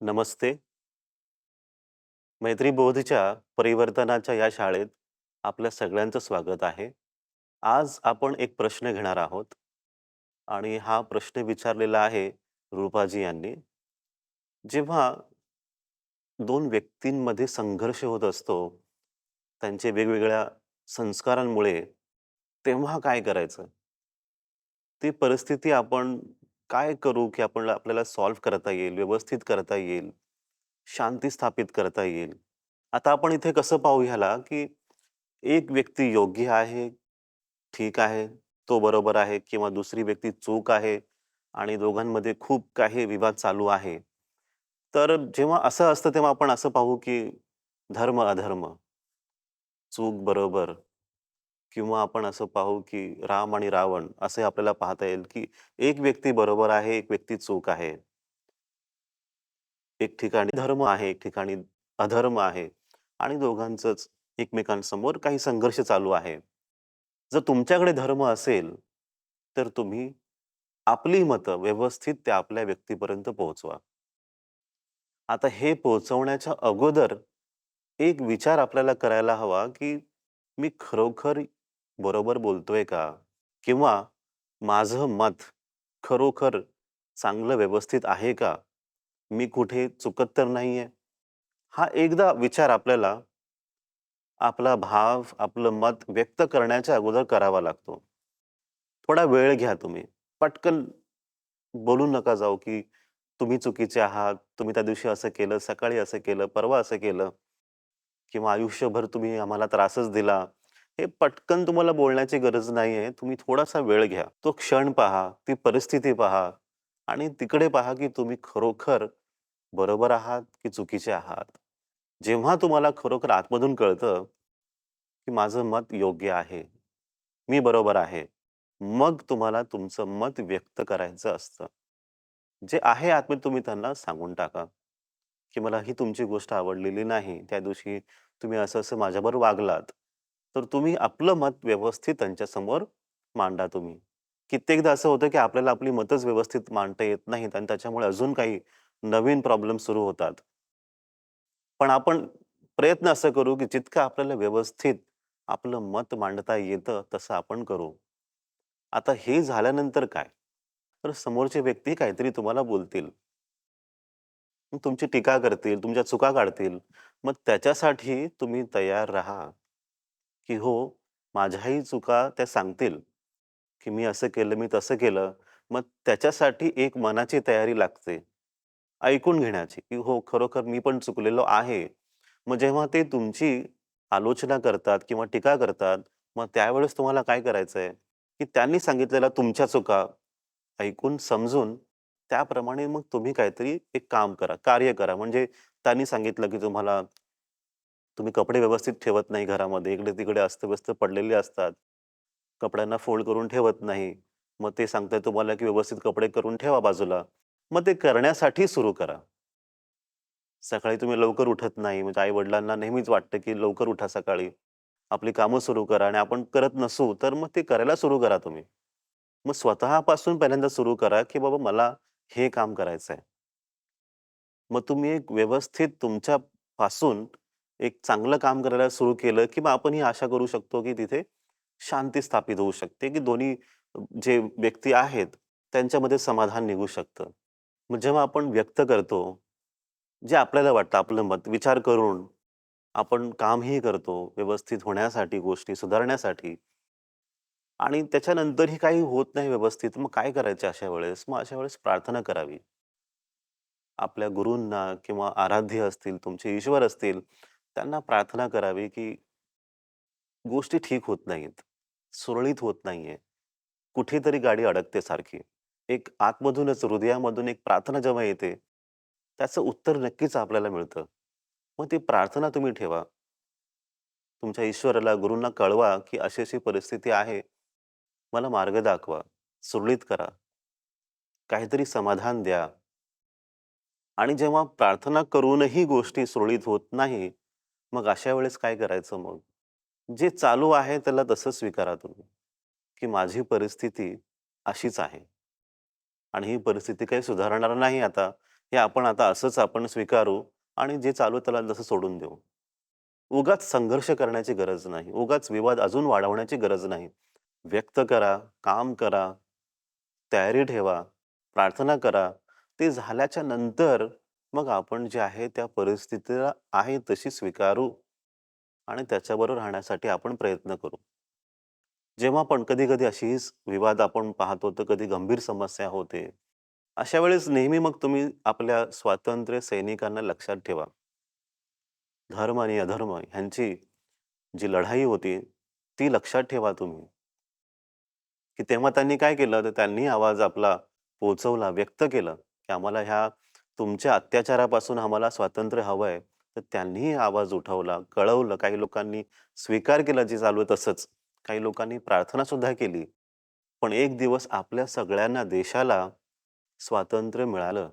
नमस्ते. मैत्रीबोधच्या परिवर्तनाच्या या शाळेत आपल्या सगळ्यांचं स्वागत आहे. आज आपण एक प्रश्न घेणार आहोत आणि हा प्रश्न विचारलेला आहे रूपाजी यांनी. जेव्हा 2 व्यक्तींमध्ये संघर्ष होत असतो, त्यांचे वेगवेगळ्या संस्कारांमुळे, तेव्हा काय करायचं? ती परिस्थिती आपण काय करू, की आपण आपल्याला सॉल्व्ह करता येईल, व्यवस्थित करता येईल, शांती स्थापित करता येईल? आता आपण इथे कसं पाहू ह्याला, की एक व्यक्ती योग्य आहे, ठीक आहे, तो बरोबर आहे किंवा दुसरी व्यक्ती चूक आहे आणि दोघांमध्ये खूप काही विवाद चालू आहे. तर जेव्हा असं असतं, तेव्हा आपण असं पाहू, की धर्म-अधर्म, चूक-बरोबर किंवा आपण असं पाहू, की राम आणि रावण असे आपल्याला पाहता येईल, की एक व्यक्ती बरोबर आहे, एक व्यक्ती चूक आहे. एक ठिकाणी धर्म आहे, एक ठिकाणी अधर्म आहे आणि दोघांचंच एकमेकांसमोर काही संघर्ष चालू आहे. जर तुमच्याकडे धर्म असेल, तर तुम्ही आपली मतं व्यवस्थित त्या आपल्या व्यक्तीपर्यंत पोहोचवा. आता हे पोहोचवण्याच्या अगोदर एक विचार आपल्याला करायला हवा, की मी खरोखर बरोबर बोलतोय का? किंवा माझं मत खरोखर चांगलं व्यवस्थित आहे का? मी कुठे चुकत तर नाहीये? हा एकदा विचार आपल्याला आपला भाव, आपलं मत व्यक्त करण्याच्या अगोदर करावा लागतो. थोडा वेळ घ्या तुम्ही. पटकन बोलू नका जाऊ, की तुम्ही चुकीचे आहात, तुम्ही त्या दिवशी असं केलं, सकाळी असं केलं, परवा असं केलं किंवा आयुष्यभर तुम्ही आम्हाला त्रासच दिला. हे पटकन तुम्हाला बोलण्याची गरज नाहीये. तुम्ही थोडासा वेळ घ्या. तो क्षण पहा, ती परिस्थिती पहा आणि तिकडे पहा, की तुम्ही खरोखर बरोबर आहात, की चुकीचे आहात. जेव्हा तुम्हाला खरोखर आतमधून कळतं, की माझं मत योग्य आहे, मी बरोबर आहे. मग तुम्हाला तुमचं मत व्यक्त करायचं असतं. जे आहे आतमध्ये तुम्ही त्यांना सांगून टाका, की मला ही तुमची गोष्ट आवडलेली नाही. त्या दिवशी तुम्ही असं-असं माझ्याबरोबर वागलात. तर तुम्ही आपलं मत व्यवस्थित त्यांच्यासमोर मांडा तुम्ही. कित्येकदा असं होतं, की आपल्याला आपली मतच व्यवस्थित मांडता येत नाहीत आणि त्याच्यामुळे अजून काही नवीन प्रॉब्लेम सुरू होतात. पण आपण प्रयत्न असं करू, की जितकं आपल्याला व्यवस्थित आपलं मत मांडता येतं, तसं आपण करू. आता हे झाल्यानंतर काय? तर समोरचे व्यक्ती काहीतरी तुम्हाला बोलतील. तुमची टीका करतील, तुमच्या चुका काढतील. मग त्याच्यासाठी तुम्ही तयार राहा, की हो, माझ्याही चुका त्या सांगतील, की मी असं केलं, मी तसं केलं. मग त्याच्यासाठी एक मनाची तयारी लागते. ऐकून घेण्याची, की हो, खरोखर मी पण चुकलेलो आहे. मग जेव्हा ते तुमची आलोचना करतात किंवा टीका करतात, मग त्यावेळेस तुम्हाला काय करायचंय, की त्यांनी सांगितलेल्या तुमच्या चुका ऐकून, समजून त्याप्रमाणे मग तुम्ही काहीतरी एक काम करा, कार्य करा. म्हणजे त्यांनी सांगितलं, की तुम्हाला तुम्ही कपडे व्यवस्थित ठेवत नाही घरामध्ये, इकडे-तिकडे अस्तव्यस्त पडलेले असतात. कपड्यांना फोल्ड करून ठेवत नाही. मग ते सांगताय तुम्हाला, की व्यवस्थित कपडे करून ठेवा बाजूला. मग ते करण्यासाठी सुरू करा. सकाळी तुम्ही लवकर उठत नाही, म्हणजे आई-वडिलांना नेहमीच वाटतं, की लवकर उठा सकाळी. आपली कामं सुरू करा आणि आपण करत नसू, तर मग ते करायला सुरू करा तुम्ही. मग स्वतःपासून पहिल्यांदा सुरू करा, की बाबा मला हे काम करायचं आहे मग तुम्ही एक व्यवस्थित तुमच्यापासून एक चांगलं काम करायला सुरू केलं, की आपण ही आशा करू शकतो, की तिथे शांती स्थापित होऊ शकते, की दोन्ही जे व्यक्ती आहेत, त्यांच्यामध्ये समाधान निघू शकतं. मग जेव्हा आपण व्यक्त करतो, जे आपल्याला वाटतं आपलं मत विचार करून आपण कामही करतो व्यवस्थित होण्यासाठी, गोष्टी सुधारण्यासाठी आणि त्याच्यानंतरही काही होत नाही व्यवस्थित, मग काय करायचं अशा वेळेस? मग अशा वेळेस प्रार्थना करावी. आपल्या गुरूंना किंवा आराध्य असतील, तुमचे ईश्वर असतील, त्यांना प्रार्थना करावी, की गोष्टी ठीक होत नाहीत, सुरळीत होत नाहीये. कुठेतरी गाडी अडकते सारखी. एक आतमधूनच हृदयामधून एक प्रार्थना जेव्हा येते, त्याचं उत्तर नक्कीच आपल्याला मिळतं. मग ती प्रार्थना तुम्ही ठेवा. तुमच्या ईश्वराला, गुरूंना कळवा, की अशी-अशी परिस्थिती आहे. मला मार्ग दाखवा, सुरळीत करा. काहीतरी समाधान द्या. आणि जेव्हा प्रार्थना करूनही गोष्टी सुरळीत होत नाही, मग अशा वेळेस काय करायचं मग? जे चालू आहे त्याला तसं स्वीकारा तुम्ही, की माझी परिस्थिती अशीच आहे. आणि ही परिस्थिती काही सुधारणार नाही आता. हे आपण आता असंच आपण स्वीकारू आणि जे चालू आहे त्याला जसं सोडून देऊ. उगाच संघर्ष करण्याची गरज नाही. उगाच विवाद अजून वाढवण्याची गरज नाही. व्यक्त करा, काम करा, तयारी ठेवा, प्रार्थना करा. ते झाल्याच्यानंतर मग आपण जे आहे त्या परिस्थितीला आहे तशी स्वीकारू आणि त्याच्याबरोबर राहण्यासाठी आपण प्रयत्न करू. जेव्हा पण कधी-कधी अशीच विवाद आपण पाहतो, तर कधी गंभीर समस्या होते. अशा वेळेस नेहमी मग तुम्ही आपल्या स्वातंत्र्य सैनिकांना लक्षात ठेवा. धर्म आणि अधर्म ह्यांची जी लढाई होती, ती लक्षात ठेवा तुम्ही. की तेव्हा त्यांनी काय केलं, तर त्यांनी आवाज आपला पोहोचवला, व्यक्त केलं, की आम्हाला ह्या तुमच्या अत्याचारापासून आम्हाला स्वातंत्र्य हवं आहे तर त्यांनीही आवाज उठवला, कळवलं. काही लोकांनी स्वीकार केला जे चालू आहे तसंच. काही लोकांनी प्रार्थनासुद्धा केली. पण एक दिवस आपल्या सगळ्यांना देशाला स्वातंत्र्य मिळालं.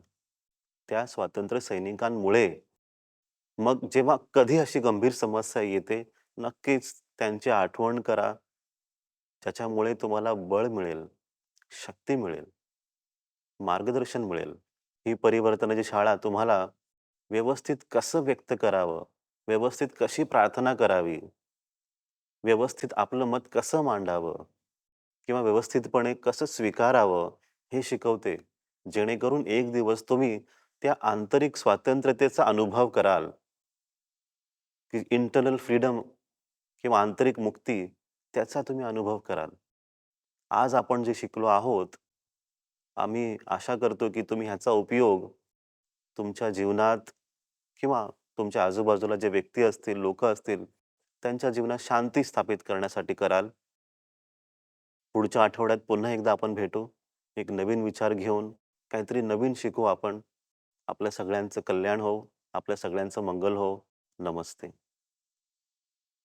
त्या स्वातंत्र्य सैनिकांमुळे. मग जेव्हा कधी अशी गंभीर समस्या येते, नक्कीच त्यांची आठवण करा. ज्याच्यामुळे तुम्हाला बळ मिळेल, शक्ती मिळेल. मार्गदर्शन मिळेल. ही परिवर्तनाची शाळा तुम्हाला व्यवस्थित कसं व्यक्त करावं, व्यवस्थित कशी प्रार्थना करावी, व्यवस्थित आपलं मत कसं मांडावं किंवा व्यवस्थितपणे कसं स्वीकारावं, हे शिकवते. जेणेकरून एक दिवस तुम्ही त्या आंतरिक स्वातंत्र्यतेचा अनुभव कराल. की इंटरनल फ्रीडम किंवा आंतरिक मुक्ती त्याचा तुम्ही अनुभव कराल. आज आपण जे शिकलो आहोत, आम्ही आशा करतो की तुम्ही ह्याचा उपयोग तुमच्या जीवनात किंवा तुमच्या आजूबाजूला जे व्यक्ती असतील, लोकं असतील, त्यांच्या जीवनात शांती स्थापित करण्यासाठी कराल. पुढच्या आठवड्यात पुन्हा एकदा आपण भेटू. एक नवीन विचार घेऊन, काहीतरी नवीन शिकू आपण. आपल्या सगळ्यांचं कल्याण हो, आपल्या सगळ्यांचं मंगल हो. नमस्ते.